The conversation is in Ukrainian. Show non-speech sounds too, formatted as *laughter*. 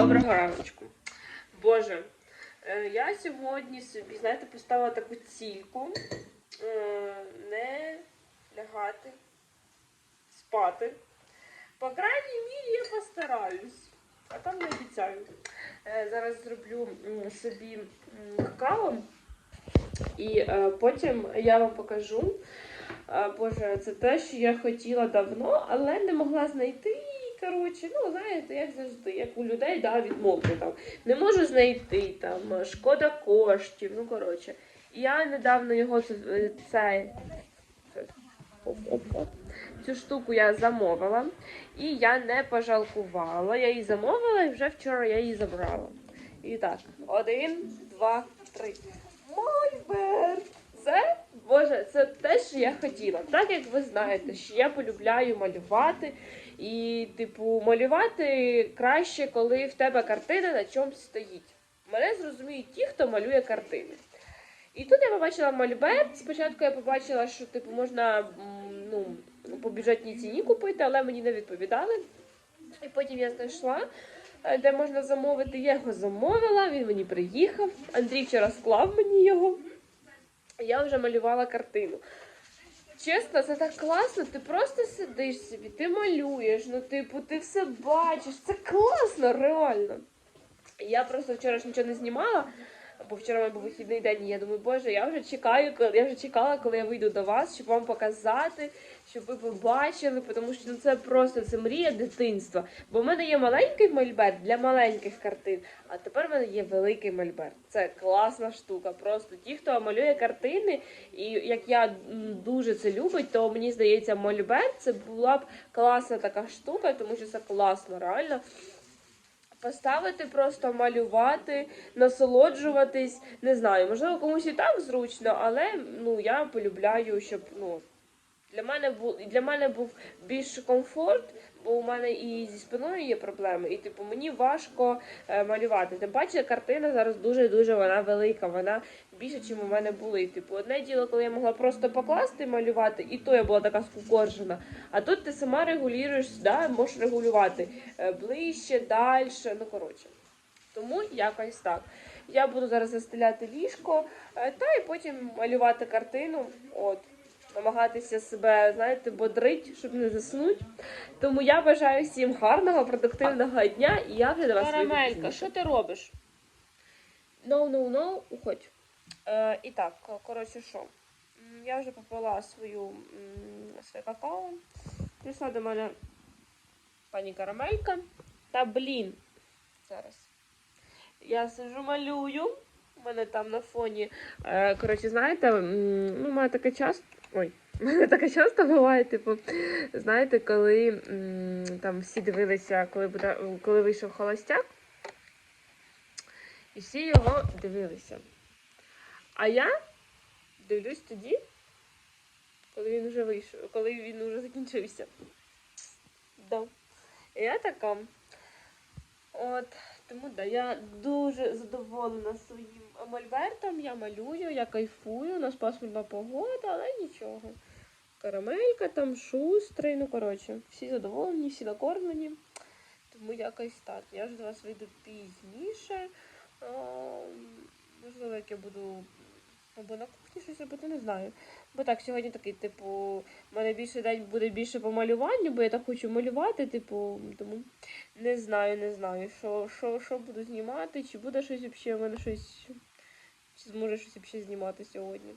Доброго раночку. Боже, е, я сьогодні собі, знаєте, поставила таку цільку е, не лягати, спати. По крайній мірі я постараюсь, а там не обіцяю. Е, Зараз зроблю собі какао і потім я вам покажу. Боже, це те, що я хотіла давно, але не могла знайти. Коротше, ну знаєте, як завжди, як у людей, да, відмовки там. Не можу знайти там, шкода коштів. Ну, коротше. Я недавно його е, цей. Цю штуку я замовила. І я не пожалкувала. Я її замовила і вже вчора я її забрала. І так, один, два, три. Мольберт! Це, Боже, це те, що я хотіла. Так як ви знаєте, що я полюбляю малювати. І, типу, малювати краще, коли в тебе картина на чомусь стоїть. Мене зрозуміють ті, хто малює картини. І тут я побачила мольберт. Спочатку я побачила, що типу можна ну, по бюджетній ціні купити, але мені не відповідали. І потім я знайшла, е, де можна замовити. Я його замовила, він мені приїхав. Андрій вчора склав мені його. Я вже малювала картину. Чесно, це так класно. Ти просто сидиш собі, ти малюєш, ну, типу, ти все бачиш. Це класно, реально. Я просто вчора ж нічого не знімала, бо вчора в мене був вихідний день, і я думаю, боже, я вже чекаю, коли я вже чекала, коли я вийду до вас, щоб вам показати, щоб ви побачили, тому що ну, це просто це мрія дитинства. Бо в мене є маленький мольберт для маленьких картин, а тепер в мене є великий мольберт. Це класна штука. Просто ті, хто малює картини, і як я дуже це любить, то мені здається, мольберт це була б класна така штука, тому що це класно, реально. Поставити, просто малювати, насолоджуватись. Не знаю, можливо, комусь і так зручно, але ну я полюбляю, щоб ну для мене був для мене був більш комфорт, бо у мене і зі спиною є проблеми, і типу мені важко е, малювати. Тим паче картина зараз дуже дуже вона велика, вона більше, ніж у мене були. Типу, одне діло, коли я могла просто покласти малювати, і то я була така скукоржена. А тут ти сама регулюєш, да, можеш регулювати е, ближче, далі. Ну коротше. Тому якось так. Я буду зараз застеляти ліжко, е, та і потім малювати картину. От. Намагатися себе, знаєте, бодрить, щоб не заснути. Тому я бажаю всім гарного, продуктивного дня і я вже до вас Карамелька, що ти робиш? No, no, no, уходь. Е, і так, коротше, що? Я вже попила свою своє какао. Прийшла до мене пані Карамелька. Та блін. Зараз. Я сижу малюю. У мене там на фоні. Е, коротше, знаєте, ну, у мене таке часто. Ой, *laughs* у мене таке часто буває, типу, знаєте, коли там всі дивилися, коли буде, коли вийшов холостяк. І всі його дивилися. А я дивлюсь тоді, коли він вже вийшов, коли він вже закінчився. Да. І я така. От, тому да, я дуже задоволена своїм мольбертом. Я малюю, я кайфую, у нас пасмурна погода, але нічого. Карамелька там, шустрий, ну коротше, всі задоволені, всі накормлені. Тому якось так. Я ж до вас вийду пізніше. О, можливо, як я буду або на кухні щось робити, не знаю. Бо так, сьогодні такий, типу, в мене більше день буде більше по малюванню, бо я так хочу малювати, типу, тому не знаю, не знаю, що, що, що буду знімати, чи буде щось взагалі, в мене щось. Чи зможе щось взагалі знімати сьогодні.